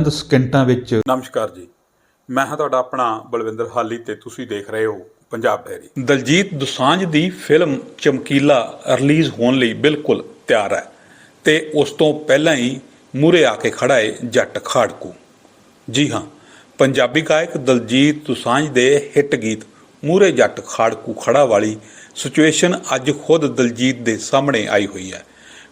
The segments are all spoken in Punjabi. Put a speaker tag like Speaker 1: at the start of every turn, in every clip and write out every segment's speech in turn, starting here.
Speaker 1: ਚੰਦ ਸਕਿੰਟਾਂ ਵਿੱਚ।
Speaker 2: ਨਮਸਕਾਰ ਜੀ। ਮੈਂ ਹਾਂ ਤੁਹਾਡਾ ਆਪਣਾ ਬਲਵਿੰਦਰ ਹਾਲੀ ਤੇ ਤੁਸੀਂ ਦੇਖ ਰਹੇ ਹੋ ਪੰਜਾਬ ਡੈਰੀ। ਦਲਜੀਤ ਦੋਸਾਂਝ ਦੀ ਫਿਲਮ ਚਮਕੀਲਾ ਰਿਲੀਜ਼ ਹੋਣ ਲਈ ਬਿਲਕੁਲ ਤਿਆਰ ਹੈ ਤੇ ਉਸ ਤੋਂ ਪਹਿਲਾਂ ਹੀ ਮੂਰੇ ਆ ਕੇ ਖੜਾ ਹੈ ਜੱਟ ਖਾੜਕੂ। ਜੀ ਹਾਂ, ਪੰਜਾਬੀ ਗਾਇਕ ਦਲਜੀਤ ਦੁਸਾਂਝ ਦੇ ਹਿੱਟ ਗੀਤ ਮੂਰੇ ਜੱਟ ਖਾੜਕੂ ਖੜਾ ਵਾਲੀ ਸਿਚੁਏਸ਼ਨ ਅੱਜ ਖੁਦ ਦਲਜੀਤ ਦੇ ਸਾਹਮਣੇ ਆਈ ਹੋਈ ਹੈ।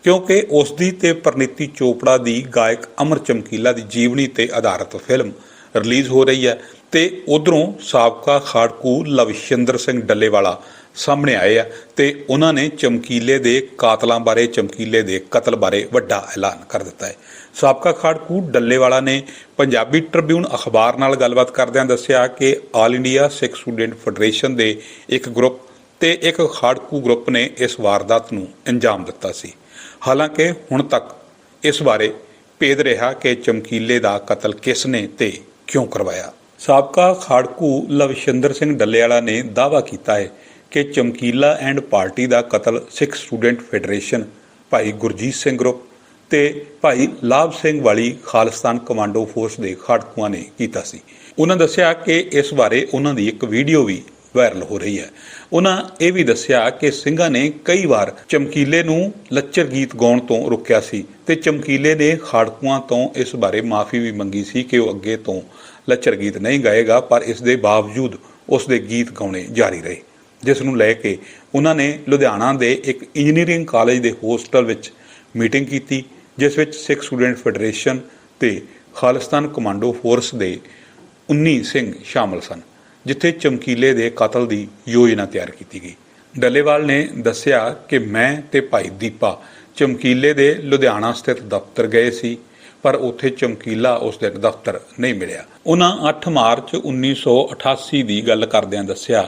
Speaker 2: ਕਿਉਂਕਿ ਉਸ ਦੀ ਤੇ ਪ੍ਰਨੀਤੀ ਚੋਪੜਾ ਦੀ ਗਾਇਕ ਅਮਰ ਚਮਕੀਲਾ ਦੀ ਜੀਵਨੀ ਤੇ ਆਧਾਰਿਤ ਫਿਲਮ ਰਿਲੀਜ਼ ਹੋ ਰਹੀ ਹੈ ਤੇ ਉਧਰੋਂ ਸਾਬਕਾ ਖਾੜਕੂ ਲਵਿਸ਼ੰਦਰ ਸਿੰਘ ਡੱਲੇਵਾਲਾ ਸਾਹਮਣੇ ਆਏ ਆ ਤੇ ਉਹਨਾਂ ਨੇ ਚਮਕੀਲੇ ਦੇ ਕਾਤਲਾਂ ਬਾਰੇ, ਚਮਕੀਲੇ ਦੇ ਕਤਲ ਬਾਰੇ ਵੱਡਾ ਐਲਾਨ ਕਰ ਦਿੱਤਾ ਹੈ। ਸਾਬਕਾ ਖਾੜਕੂ ਡੱਲੇਵਾਲਾ ਨੇ ਪੰਜਾਬੀ ਟ੍ਰਿਬਿਊਨ ਅਖਬਾਰ ਨਾਲ ਗੱਲਬਾਤ ਕਰਦਿਆਂ ਦੱਸਿਆ ਕਿ All India Sikh Student Federation ਦੇ ਇੱਕ ਗਰੁੱਪ ਤੇ ਇੱਕ ਖਾੜਕੂ ਗਰੁੱਪ ਨੇ ਇਸ ਵਾਰਦਾਤ ਨੂੰ ਅੰਜਾਮ ਦਿੱਤਾ ਸੀ। ਹਾਲਾਂਕਿ ਹੁਣ ਤੱਕ ਇਸ ਬਾਰੇ ਭੇਦ ਰਿਹਾ ਕਿ ਚਮਕੀਲੇ ਦਾ ਕਤਲ ਕਿਸ ਨੇ ਤੇ ਕਿਉਂ ਕਰਵਾਇਆ। ਸਾਬਕਾ ਖਾੜਕੂ ਲਵਿਸ਼ੰਦਰ ਸਿੰਘ ਡੱਲੇਵਾਲਾ ਨੇ ਦਾਅਵਾ ਕੀਤਾ ਹੈ ਕਿ ਚਮਕੀਲਾ ਐਂਡ ਪਾਰਟੀ ਦਾ ਕਤਲ ਸਿੱਖ ਸਟੂਡੈਂਟ ਫੈਡਰੇਸ਼ਨ ਭਾਈ ਗੁਰਜੀਤ ਸਿੰਘ ਗਰੁੱਪ ਤੇ ਭਾਈ ਲਾਭ ਸਿੰਘ ਵਾਲੀ ਖਾਲਿਸਤਾਨ ਕਮਾਂਡੋ ਫੋਰਸ ਦੇ ਖਾੜਕੂਆਂ ਨੇ ਕੀਤਾ ਸੀ। ਉਹਨਾਂ ਦੱਸਿਆ ਕਿ ਇਸ ਬਾਰੇ ਉਹਨਾਂ ਦੀ ਇੱਕ ਵੀਡੀਓ ਵੀ ਵਾਇਰਲ ਹੋ ਰਹੀ ਹੈ। ਉਹਨਾਂ ਇਹ ਵੀ ਦੱਸਿਆ ਕਿ ਸਿੰਘਾਂ ਨੇ ਕਈ ਵਾਰ ਚਮਕੀਲੇ ਨੂੰ ਲੱਚਰ ਗੀਤ ਗਾਉਣ ਤੋਂ ਰੋਕਿਆ ਸੀ ਤੇ ਚਮਕੀਲੇ ਨੇ ਖਾੜਕੂਆਂ ਤੋਂ ਇਸ ਬਾਰੇ ਮਾਫੀ ਵੀ ਮੰਗੀ ਸੀ ਕਿ ਉਹ ਅੱਗੇ ਤੋਂ ਲੱਚਰ ਗੀਤ ਨਹੀਂ ਗਾਏਗਾ, ਪਰ ਇਸ ਦੇ ਬਾਵਜੂਦ ਉਸ ਦੇ ਗੀਤ ਗਾਉਣੇ ਜਾਰੀ ਰਹੇ। ਜਿਸ ਨੂੰ ਲੈ ਕੇ ਉਹਨਾਂ ਨੇ ਲੁਧਿਆਣਾ ਦੇ ਇੱਕ ਇੰਜੀਨੀਅਰਿੰਗ ਕਾਲਜ ਦੇ ਹੋਸਟਲ ਵਿੱਚ ਮੀਟਿੰਗ ਕੀਤੀ, ਜਿਸ ਵਿੱਚ ਸਿੱਖ ਸਟੂਡੈਂਟ ਫੈਡਰੇਸ਼ਨ ਤੇ ਖਾਲਿਸਤਾਨ ਕਮਾਂਡੋ ਫੋਰਸ ਦੇ 19 ਸਿੰਘ ਸ਼ਾਮਲ ਸਨ। ਜਿੱਥੇ ਚਮਕੀਲੇ ਦੇ ਕਤਲ ਦੀ ਯੋਜਨਾ ਤਿਆਰ ਕੀਤੀ ਗਈ। ਡੱਲੇਵਾਲ ਨੇ ਦੱਸਿਆ ਕਿ ਮੈਂ ਤੇ ਭਾਈ ਦੀਪਾ ਚਮਕੀਲੇ ਦੇ ਲੁਧਿਆਣਾ ਸਥਿਤ ਦਫ਼ਤਰ ਗਏ ਸੀ, ਪਰ ਉੱਥੇ ਚਮਕੀਲਾ ਉਸ ਦਿਨ ਦਫ਼ਤਰ ਨਹੀਂ ਮਿਲਿਆ। ਉਹਨਾਂ 8 ਮਾਰਚ 1988 ਦੀ ਗੱਲ ਕਰਦਿਆਂ ਦੱਸਿਆ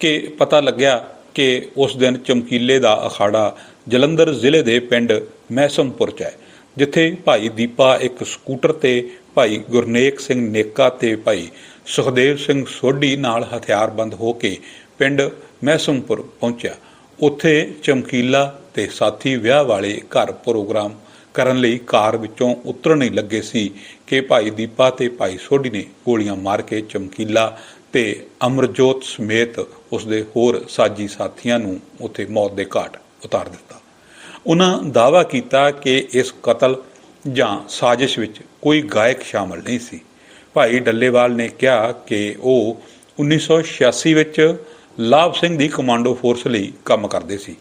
Speaker 2: ਕਿ ਪਤਾ ਲੱਗਿਆ ਕਿ ਉਸ ਦਿਨ ਚਮਕੀਲੇ ਦਾ ਅਖਾੜਾ ਜਲੰਧਰ ਜ਼ਿਲ੍ਹੇ ਦੇ ਪਿੰਡ ਮਹਿਸਮਪੁਰ ਚ ਹੈ, ਜਿੱਥੇ ਭਾਈ ਦੀਪਾ ਇੱਕ ਸਕੂਟਰ ਤੇ ਭਾਈ ਗੁਰਨੇਕ ਸਿੰਘ ਨੇਕਾ ਤੇ ਭਾਈ ਸੁਖਦੇਵ ਸਿੰਘ ਸੋਢੀ ਨਾਲ ਹਥਿਆਰਬੰਦ ਹੋ ਕੇ ਪਿੰਡ ਮੈਸਮਪੁਰ ਪਹੁੰਚਿਆ। ਉੱਥੇ ਚਮਕੀਲਾ ਤੇ ਸਾਥੀ ਵਿਆਹ ਵਾਲੇ ਘਰ ਪ੍ਰੋਗਰਾਮ ਕਰਨ ਲਈ ਕਾਰ ਵਿੱਚੋਂ ਉਤਰਨ ਹੀ ਲੱਗੇ ਸੀ ਕਿ ਭਾਈ ਦੀਪਾ ਤੇ ਭਾਈ ਸੋਢੀ ਨੇ ਗੋਲੀਆਂ ਮਾਰ ਕੇ ਚਮਕੀਲਾ ਤੇ ਅਮਰਜੋਤ ਸਮੇਤ ਉਸਦੇ ਹੋਰ ਸਾਜੀ ਸਾਥੀਆਂ ਨੂੰ ਉੱਥੇ ਮੌਤ ਦੇ ਘਾਟ ਉਤਾਰ ਦਿੱਤਾ। ਉਹਨਾਂ ਦਾਅਵਾ ਕੀਤਾ ਕਿ ਇਸ ਕਤਲ ਜਾਂ ਸਾਜ਼ਿਸ਼ ਵਿੱਚ ਕੋਈ ਗਾਇਕ ਸ਼ਾਮਲ ਨਹੀਂ ਸੀ। ਭਾਈ ਡੱਲੇਵਾਲ ਨੇ ਕਿਹਾ ਕਿ ਉਹ 1986 ਵਿੱਚ ਲਾਭ ਸਿੰਘ ਦੀ ਕਮਾਂਡੋ ਫੋਰਸ ਲਈ ਕੰਮ ਕਰਦੇ ਸੀ।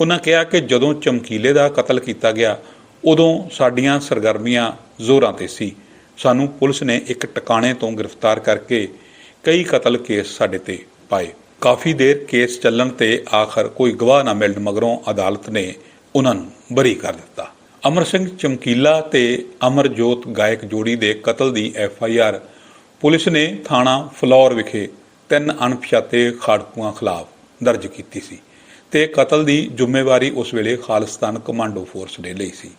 Speaker 2: ਉਹਨਾਂ ਕਿਹਾ ਕਿ ਜਦੋਂ ਚਮਕੀਲੇ ਦਾ ਕਤਲ ਕੀਤਾ ਗਿਆ, ਉਦੋਂ ਸਾਡੀਆਂ ਸਰਗਰਮੀਆਂ ਜ਼ੋਰਾਂ ਤੇ ਸੀ। ਸਾਨੂੰ ਪੁਲਿਸ ਨੇ ਇੱਕ ਟਿਕਾਣੇ ਤੋਂ ਗ੍ਰਿਫਤਾਰ ਕਰਕੇ ਕਈ ਕਤਲ ਕੇਸ ਸਾਡੇ ਤੇ ਪਾਏ। ਕਾਫੀ ਦੇਰ ਕੇਸ ਚੱਲਣ ਤੇ ਆਖਰ ਕੋਈ ਗਵਾਹ ਨਾ ਮਿਲਣ ਮਗਰੋਂ ਅਦਾਲਤ ਨੇ ਉਹਨਾਂ ਨੂੰ ਬਰੀ ਕਰ ਦਿੱਤਾ। ਅਮਰ ਸਿੰਘ ਚਮਕੀਲਾ ਤੇ ਅਮਰਜੋਤ ਗਾਇਕ ਜੋੜੀ ਦੇ ਕਤਲ ਦੀ ਐਫ ਆਈ ਆਰ। ਪੁਲਿਸ ਨੇ ਥਾਣਾ ਫਲੌਰ ਵਿਖੇ ਤਿੰਨ ਅਣਪਛਾਤੇ ਖਾੜਕੂਆਂ ਖਿਲਾਫ ਦਰਜ ਕੀਤੀ ਸੀ ਤੇ ਕਤਲ ਦੀ ਜ਼ਿੰਮੇਵਾਰੀ ਉਸ ਵੇਲੇ ਖਾਲਿਸਤਾਨ ਕਮਾਂਡੋ ਫੋਰਸ ਨੇ ਲਈ ਸੀ।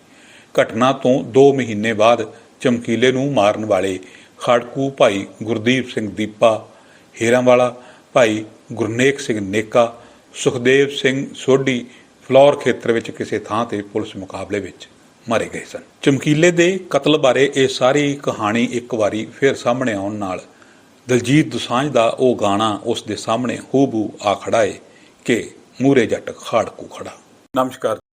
Speaker 2: ਘਟਨਾ ਤੋਂ 2 ਮਹੀਨੇ ਬਾਅਦ ਚਮਕੀਲੇ ਨੂੰ ਮਾਰਨ ਵਾਲੇ ਖਾੜਕੂ ਭਾਈ ਗੁਰਦੀਪ ਸਿੰਘ ਦੀਪਾ, ਹੀਰਾਂਵਾਲਾ ਭਾਈ ਗੁਰਨੇਕ ਸਿੰਘ ਨੇਕਾ, ਸੁਖਦੇਵ ਸਿੰਘ ਸੋਢੀ ਫਲੌਰ ਖੇਤਰ ਵਿੱਚ ਕਿਸੇ ਥਾਂ ਤੇ ਪੁਲਿਸ ਮੁਕਾਬਲੇ ਵਿੱਚ ਮਾਰੇ ਗਏ ਸਨ। ਚਮਕੀਲੇ ਦੇ ਕਤਲ ਬਾਰੇ ਇਹ ਸਾਰੀ ਕਹਾਣੀ ਇੱਕ ਵਾਰੀ ਫਿਰ ਸਾਹਮਣੇ ਆਉਣ ਨਾਲ ਦਲਜੀਤ ਦੁਸਾਂਝ ਦਾ ਉਹ ਗਾਣਾ ਉਸ ਦੇ ਸਾਹਮਣੇ ਹੂਬੂ ਆ ਖੜਾ ਏ ਕਿ ਮੂਰੇ ਜੱਟ ਖਾੜਕੂ ਖੜਾ। ਨਮਸਕਾਰ।